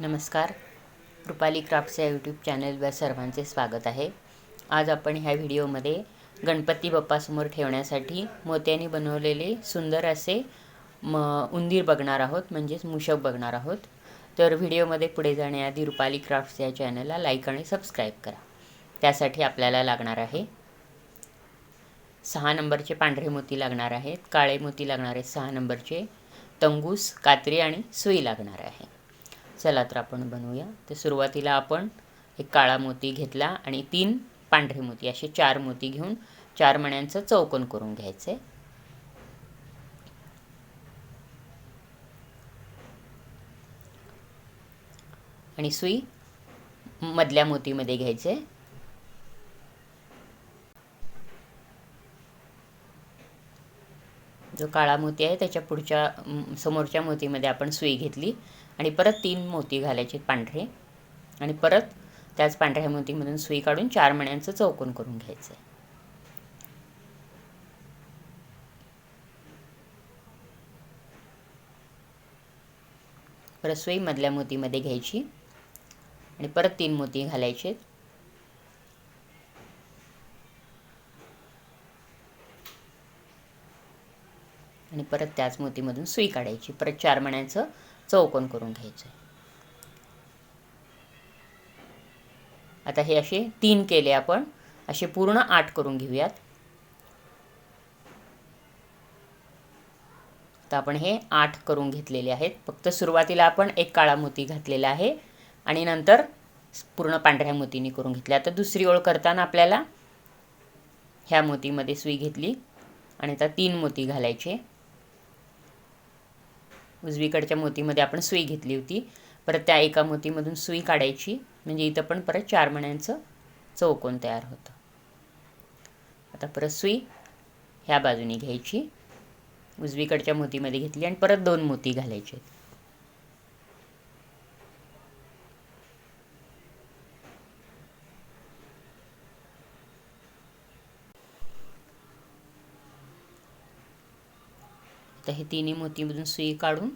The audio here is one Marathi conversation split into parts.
नमस्कार. रुपाली क्राफ्ट्स या यूट्यूब चॅनलवर सर्वांचे स्वागत आहे. आज आपण ह्या व्हिडिओमध्ये गणपती बाप्पासमोर ठेवण्यासाठी मोत्याने बनवलेले सुंदर असे म उंदीर बघणार आहोत म्हणजेच मूषक बघणार आहोत. तर व्हिडिओमध्ये पुढे जाण्याआधी रुपाली क्राफ्ट्स या चॅनलला लाईक आणि सबस्क्राईब करा. त्यासाठी आपल्याला लागणार आहे सहा नंबरचे पांढरे मोती लागणार आहेत काळे मोती लागणार आहेत सहा नंबरचे तंगूस कात्री आणि सुई लागणार आहे. चला तर आपण बनवूया. तर सुरुवातीला आपण एक काळा मोती घेतला आणि तीन पांढरे मोती असे चार मोती घेऊन चार मण्यांचं चौकोन करून घ्यायचे. आणि सुई मधल्या मोतीमध्ये घ्यायचे. जो काळा मोती आहे त्याच्या पुढच्या समोरच्या मोतीमध्ये आपण सुई घेतली आणि परत तीन मोती घालायचे पांढरे आणि परत त्याच पांढऱ्या मोतीमधून सुई काढून चार मण्यांचं चौकोन करून घ्यायचं आहे परत सुई मधल्या मोतीमध्ये घ्यायची आणि परत तीन मोती घालायचे आणि परत त्याच मोतीमधून सुई काढायची. परत चार मण्याचं चौकोन करून घ्यायचं. आता हे असे तीन केले आपण. असे पूर्ण आठ करून घेऊयात. तर आपण हे आठ करून घेतलेले आहेत. फक्त सुरुवातीला आपण एक काळा मोती घातलेला आहे. आणि नंतर पूर्ण पांढऱ्या मोतीने करून घेतल्या आता दुसरी ओळ करताना आपल्याला ह्या मोतीमध्ये सुई घेतली. आणि आता तीन मोती घालायचे. उजवीकडच्या मोतीमध्ये आपण सुई घेतली होती. परत त्या एका मोतीमधून सुई काढायची. म्हणजे इथं पण परत चार मण्यांचं चौकोन तयार होतं. आता परत सुई ह्या बाजूने घ्यायची. उजवीकडच्या मोतीमध्ये घेतली आणि परत दोन मोती घालायचे आहे हे तिन्ही मोतीमधून सुई काढून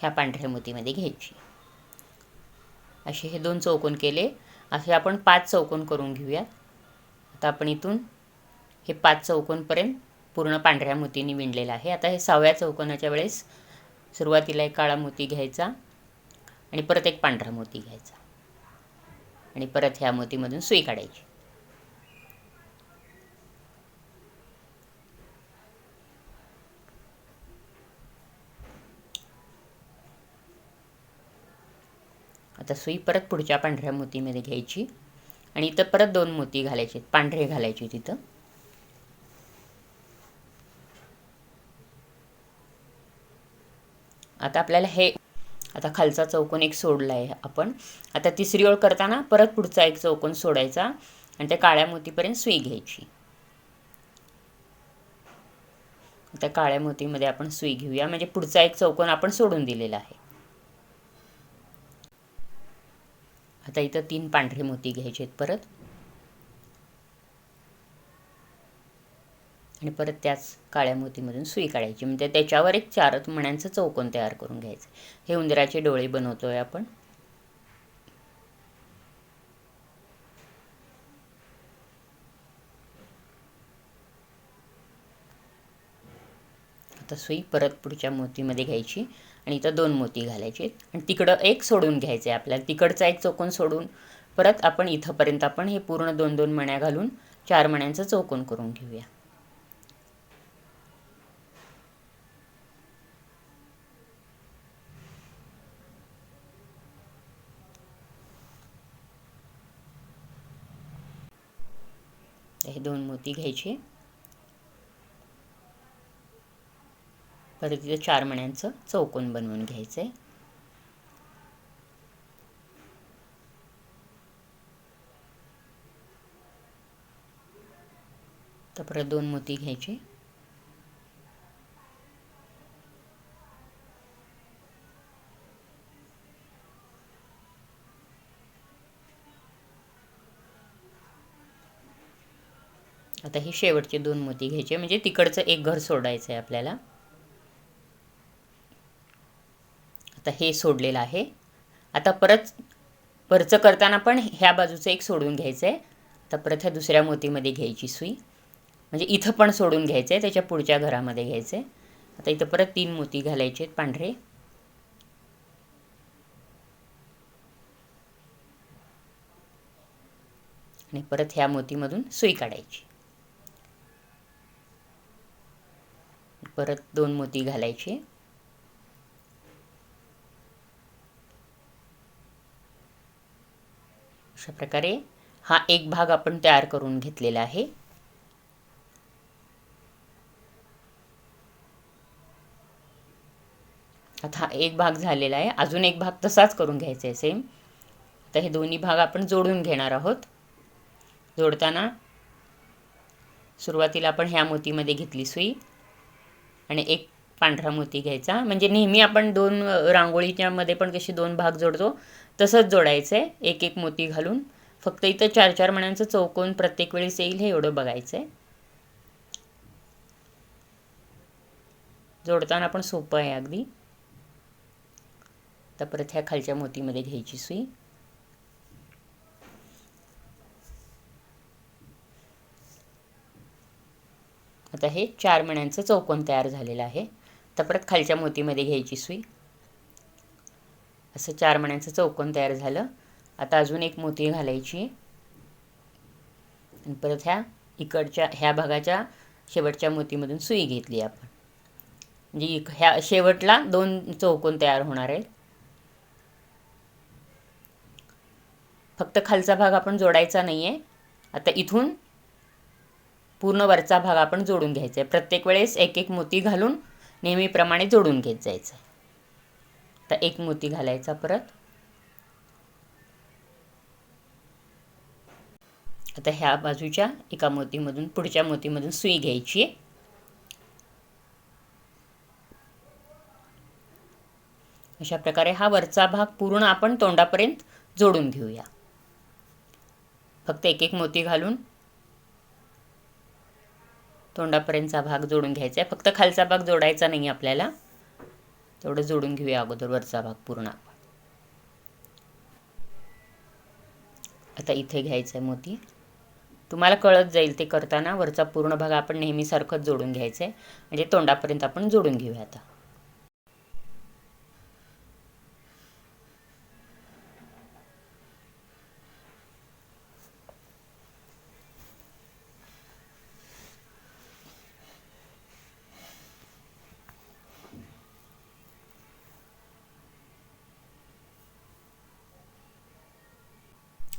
ह्या पांढऱ्या मोतीमध्ये घ्यायची. असे हे दोन चौकोन केले. असे आपण पाच चौकोन करून घेऊयात. आता आपण इथून हे पाच चौकोनपर्यंत पूर्ण पांढऱ्या मोतीने विणलेलं आहे. आता हे सहाव्या चौकोनाच्या वेळेस सुरुवातीला एक काळा मोती घ्यायचा आणि परत एक पांढरा मोती घ्यायचा. आणि परत ह्या मोतीमधून सुई काढायची. आता सुई परत पुढच्या पांढऱ्या मोतीमध्ये घ्यायची. आणि इथं परत दोन मोती घालायचे पांढरे घालायचे तिथं आता आपल्याला हे आता खालचा चौकोन एक सोडला आहे आपण. आता तिसरी ओळ करताना परत पुढचा एक चौकोन सोडायचा. आणि त्या काळ्या मोतीपर्यंत सुई घ्यायची. त्या काळ्या मोतीमध्ये आपण सुई घेऊया. म्हणजे पुढचा एक चौकोन आपण सोडून दिलेला आहे. आता इथं तीन पांढरे मोती घ्यायचे आहेत परत. आणि परत त्याच काळ्या मोतीमधून सुई काढायची. म्हणजे त्याच्यावर एक चार मण्यांचं चौकोन तयार करून घ्यायचं. हे उंदराचे डोळे बनवतोय आपण. आता सुई परत पुढच्या मोतीमध्ये घ्यायची. आणि इथं दोन मोती घालायचे आणि तिकडं एक सोडून घ्यायचं आहे आपल्याला. तिकडचा एक चौकोन सोडून परत आपण इथंपर्यंत आपण हे पूर्ण दोन दोन मण्या घालून चार मण्यांचं चौकोन करून घेऊया. हे दोन मोती घ्यायचे. परत चार मण्यांचं चौकोन बनवून घ्यायचं आहे तर परत दोन मोती घ्यायचे. आता हे शेवटचे दोन मोती घ्यायचे. म्हणजे तिकडचं एक घर सोडायचं आहे आपल्याला. आता हे सोडलेलं आहे. आता परत वरचं करताना पण ह्या बाजूचं एक सोडून घ्यायचं आहे तर परत ह्या दुसऱ्या मोतीमध्ये घ्यायची सुई. म्हणजे इथं पण सोडून घ्यायचं आहे त्याच्या पुढच्या घरामध्ये घ्यायचं आहे आता इथं परत तीन मोती घालायचे आहेत पांढरे. आणि परत ह्या मोतीमधून सुई काढायची. परत दोन मोती घालायचे. अशा प्रकारे हा एक भाग आपण तयार करून घेतलेला आहे. आता हा एक भाग झालेला आहे. अजून एक भाग तसाच करून घ्यायचा आहे सेम आता हे दोन्ही भाग आपण जोडून घेणार आहोत. जोडताना सुरुवातीला आपण ह्या मोतीमध्ये घेतली सुई आणि एक पांढरा मोती घ्यायचा. म्हणजे नेहमी आपण दोन रांगोळीच्या मध्ये पण कशी दोन भाग जोडतो तसंच जोडायचं आहे एक एक मोती घालून. फक्त इथं चार चार मण्यांचं चौकोन प्रत्येक वेळेस येईल हे एवढं बघायचं आहे जोडताना पण सोपं आहे अगदी. तर परत ह्या खालच्या मोतीमध्ये घ्यायची सुई. आता हे चार मण्यांचं चौकोन तयार झालेलं आहे. तर परत खालच्या मोतीमध्ये घ्यायची सुई. असं चार मण्यांचं चौकोन तयार झालं. आता अजून एक मोती घालायची. आणि परत ह्या इकडच्या ह्या भागाच्या शेवटच्या मोतीमधून सुई घेतली आपण. म्हणजे ह्या शेवटला दोन चौकोन तयार होणार आहेत. फक्त खालचा भाग आपण जोडायचा नाही आहे आता इथून पूर्ण वरचा भाग आपण जोडून घ्यायचा आहे. प्रत्येक वेळेस एक एक मोती घालून नेहमीप्रमाणे जोडून घेत जायचं आहे. आता एक मोती घालायचा परत. आता ह्या बाजूच्या एका मोतीमधून पुढच्या मोतीमधून सुई घ्यायची आहे. अशा प्रकारे हा वरचा भाग पूर्ण आपण तोंडापर्यंत जोडून घेऊया. फक्त एक एक मोती घालून तोंडापर्यंतचा भाग जोडून घ्यायचा आहे. फक्त खालचा भाग जोडायचा नाही आपल्याला. तेवढं जोडून घेऊया अगोदर वरचा भाग पूर्ण आता इथे घ्यायचं आहे मोती. तुम्हाला कळत जाईल ते करताना वरचा पूर्ण भाग आपण नेहमीसारखंच जोडून घ्यायचं आहे म्हणजे तोंडापर्यंत आपण जोडून घेऊया आता.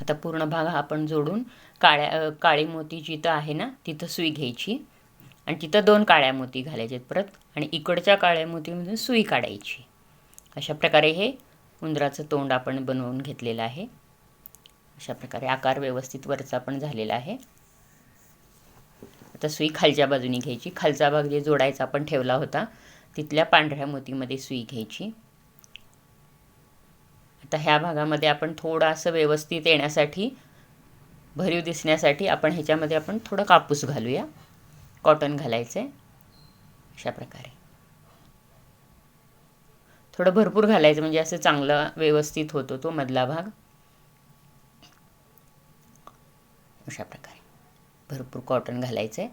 आता पूर्ण भाग आपण जोडून काळ्या काळी मोती जिथं आहे ना तिथं सुई घ्यायची. आणि तिथं दोन काळ्या मोती घालायचे परत. आणि इकडच्या काळ्या मोतीमधून सुई काढायची. अशा प्रकारे हे उंदराचं तोंड आपण बनवून घेतलेलं आहे. अशा प्रकारे आकार व्यवस्थित वरचा पण झालेला आहे. आता सुई खालच्या बाजूने घ्यायची. खालचा भाग जे जोडायचा आपण ठेवला होता तिथल्या पांढऱ्या मोतीमध्ये सुई घ्यायची. आता ह्या भागामध्ये आपण थोडं असं व्यवस्थित येण्यासाठी भरीव दिसण्यासाठी आपण ह्याच्यामध्ये आपण थोडं कापूस घालूया. कॉटन घालायचं आहे अशा प्रकारे. थोडं भरपूर घालायचं म्हणजे असं चांगलं व्यवस्थित होतो तो मधला भाग. अशा प्रकारे. भरपूर कॉटन घालायचं आहे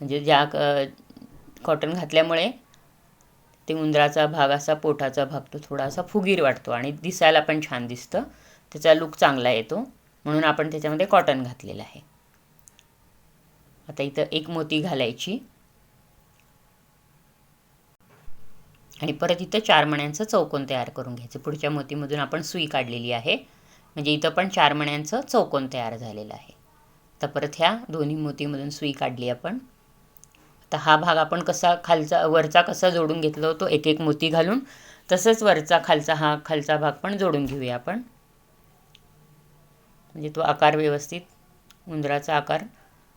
म्हणजे ज्या कॉटन घातल्यामुळे ते उंदराचा भाग असा पोटाचा भाग तो थोडासा फुगीर वाटतो आणि दिसायला पण छान दिसतं. त्याचा लुक चांगला येतो. म्हणून आपण त्याच्यामध्ये कॉटन घातलेलं आहे. आता इथं एक मोती घालायची. आणि परत इथं चार मण्यांचं चौकोन तयार करून घ्यायचं. पुढच्या मोतीमधून आपण सुई काढलेली आहे. म्हणजे इथं पण चार मण्यांचं चौकोन तयार झालेलं आहे. तर परत ह्या दोन्ही मोतीमधून सुई काढली आपण. तर हा भाग आपण कसा खालचा वरचा कसा जोडून घेतला होतो एक एक मोती घालून तसंच वरचा खालचा हा खालचा भाग पण जोडून घेऊया आपण. म्हणजे तो आकार व्यवस्थित उंदराचा आकार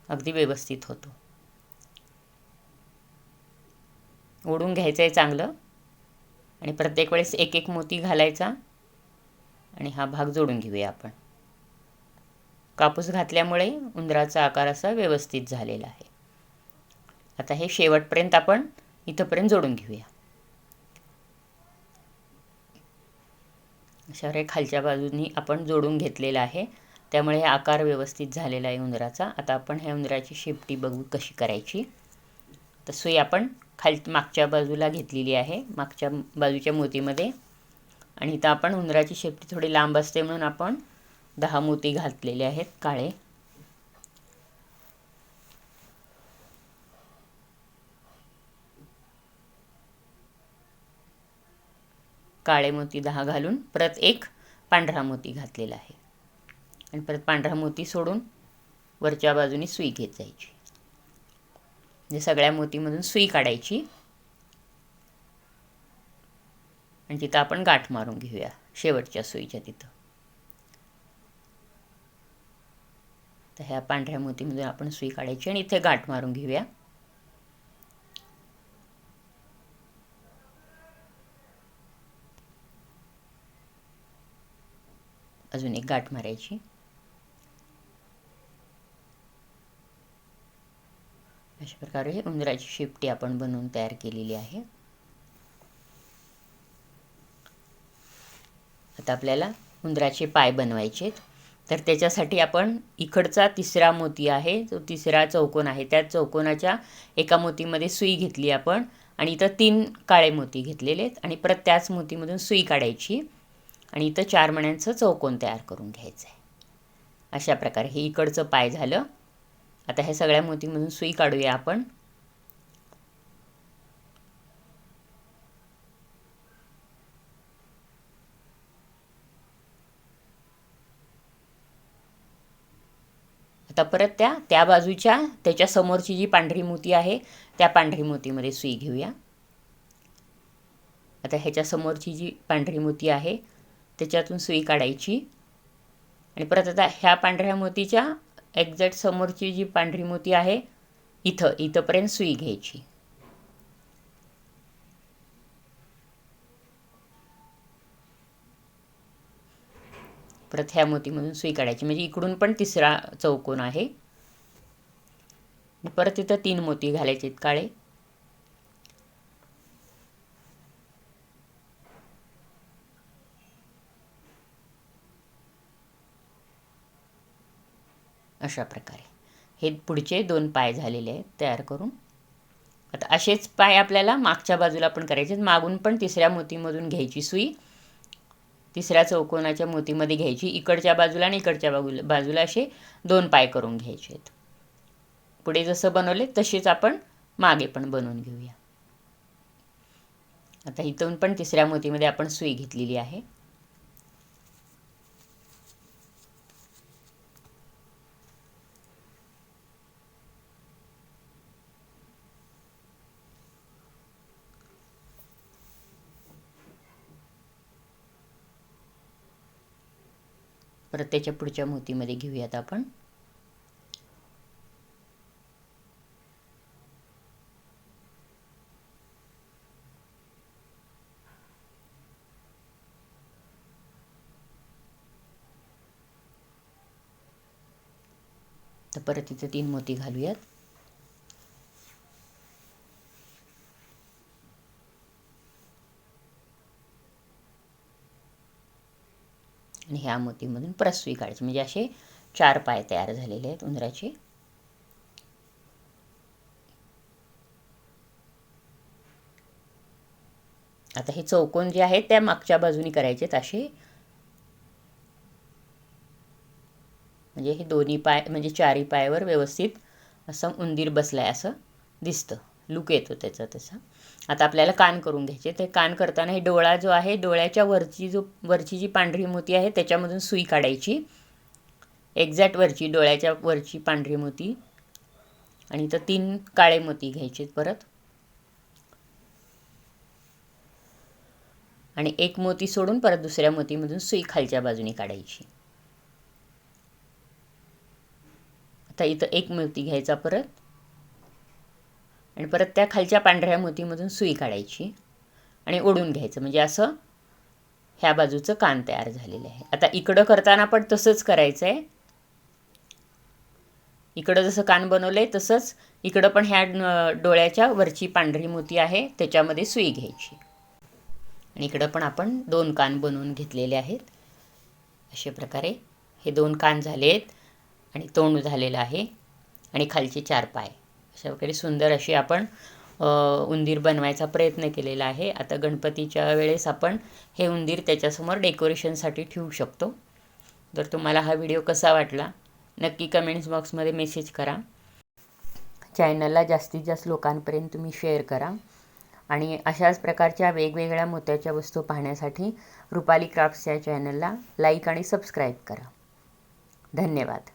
अगदी व्यवस्थित होतो. ओढून घ्यायचं आहे चांगलं. आणि प्रत्येक वेळेस एक एक मोती घालायचा. आणि हा भाग जोडून घेऊया आपण. कापूस घातल्यामुळे उंदराचा आकार असा व्यवस्थित झालेला आहे. आता हे शेवटपर्यंत आपण इथंपर्यंत जोडून घेऊया. अशा रे खालच्या बाजूनी आपण जोडून घेतलेला आहे. त्यामुळे हे आकार व्यवस्थित झालेला आहे उंदराचा. आता आपण ह्या उंदराची शेपटी बघू कशी करायची. तर सुई आपण खाल मागच्या बाजूला घेतलेली आहे. मागच्या बाजूच्या मोतीमध्ये. आणि इथं आपण उंदराची शेपटी थोडी लांब असते म्हणून आपण दहा मोती घातलेले आहेत काळे. काळे मोती दहा घालून परत एक पांढरा मोती घातलेला आहे. आणि परत पांढरा मोती सोडून वरच्या बाजूने सुई घेत जायची. म्हणजे सगळ्या मोतीमधून सुई काढायची. आणि तिथं आपण गाठ मारून घेऊया शेवटच्या सुईच्या तिथं. तर ह्या पांढऱ्या मोतीमधून आपण सुई काढायची आणि इथे गाठ मारून घेऊया. अजून एक गाठ मारायची. अशा प्रकारे उंदराची शेपटी आपण बनवून तयार केलेली आहे. आता आपल्याला उंदराचे पाय बनवायचे तर त्याच्यासाठी आपण इकडचा तिसरा मोती आहे. जो तिसरा चौकोन आहे. त्या चौकोनाच्या एका मोतीमध्ये सुई घेतली आपण आणि इथं तीन काळे मोती घेतलेले आहेत आणि परत त्याच मोतीमधून सुई काढायची. आणि इथं चार मण्यांचं चौकोन तयार करून घ्यायचं आहे अशा प्रकारे हे इकडचं पाय झालं. आता ह्या सगळ्या मोतीमधून सुई काढूया आपण. आता परत त्या त्या बाजूच्या त्याच्या समोरची जी पांढरी मोती आहे त्या पांढरी मोतीमध्ये सुई घेऊया. आता ह्याच्या समोरची जी पांढरी मोती आहे त्याच्यातून सुई काढायची. आणि परत आता ह्या पांढऱ्या मोतीच्या एक्झॅक्ट समोरची जी पांढरी मोती आहे इथं इथंपर्यंत सुई घ्यायची. परत ह्या मोतीमधून सुई काढायची. म्हणजे इकडून पण तिसरा चौकोन आहे. परत इथं तीन मोती घालायचे काळे. अशा प्रकारे. हे पुढचे दोन पाय झालेले आहेत तयार करून. आता असेच पाय आपल्याला मागच्या बाजूला पण करायचे मागून पण तिसऱ्या मोतीमधून घ्यायची सुई. तिसऱ्या चौकोनाच्या मोतीमध्ये घ्यायची. इकडच्या बाजूला आणि इकडच्या बाजूला बाजूला असे दोन पाय करून घ्यायचे आहेत पुढे जसं बनवले तसेच आपण मागे पण बनवून घेऊया. आता इथून पण तिसऱ्या मोतीमध्ये आपण सुई घेतलेली आहे. परत त्याच्या पुढच्या मोतीमध्ये घेऊयात आपण. तर परत इथे तीन मोती घालूयात. आणि ह्या मोतीमधून प्रसवी सुई काढायची म्हणजे असे चार पाय तयार झालेले आहेत उंदराचे. आता हे चौकोन जे आहेत त्या मागच्या बाजूनी करायचे असे. म्हणजे हे दोन्ही पाय म्हणजे चारी पायावर व्यवस्थित असं उंदीर बसलाय असं दिसतं. लुक येतो त्याचा तसा. आता आपल्याला कान करून घ्यायचे. ते कान करताना हे डोळा जो आहे डोळ्याच्या वरची जो वरची जी पांढरी मोती आहे त्याच्यामधून सुई काढायची. एक्झॅक्ट वरची डोळ्याच्या वरची पांढरी मोती. आणि तर तीन काळे मोती घ्यायचे परत. आणि एक मोती सोडून परत दुसऱ्या मोतीमधून सुई खालच्या बाजूने काढायची. आता इथं एक मोती घ्यायचा परत. आणि परत त्या खालच्या पांढऱ्या मोतीमधून सुई काढायची आणि ओढून घ्यायचं. म्हणजे असं ह्या बाजूचं कान तयार झालेलं आहे. आता इकडं करताना पण तसंच करायचं आहे इकडं जसं कान बनवलं आहे तसंच इकडं पण ह्या डोळ्याच्या वरची पांढरी मोती आहे त्याच्यामध्ये सुई घ्यायची. आणि इकडं पण आपण दोन कान बनवून घेतलेले आहेत. अशा प्रकारे हे दोन कान झाले आहेत आणि तोंड झालेलं आहे. आणि खालचे चार पाय. अशा प्रकारे सुंदर अशी आपण उंदीर बनवायचा प्रयत्न केलेला आहे. आता गणपतीच्या वेळेस आपण हे उंदीर त्याच्यासमोर डेकोरेशनसाठी ठेवू शकतो. जर तुम्हाला हा व्हिडिओ कसा वाटला नक्की कमेंट्स बॉक्समध्ये मेसेज करा. चॅनलला जास्तीत जास्त लोकांपर्यंत तुम्ही शेअर करा. आणि अशाच प्रकारच्या वेगवेगळ्या मोत्याच्या वस्तू पाहण्यासाठी रुपाली क्राफ्ट्स या चॅनलला लाईक आणि सबस्क्राईब करा. धन्यवाद.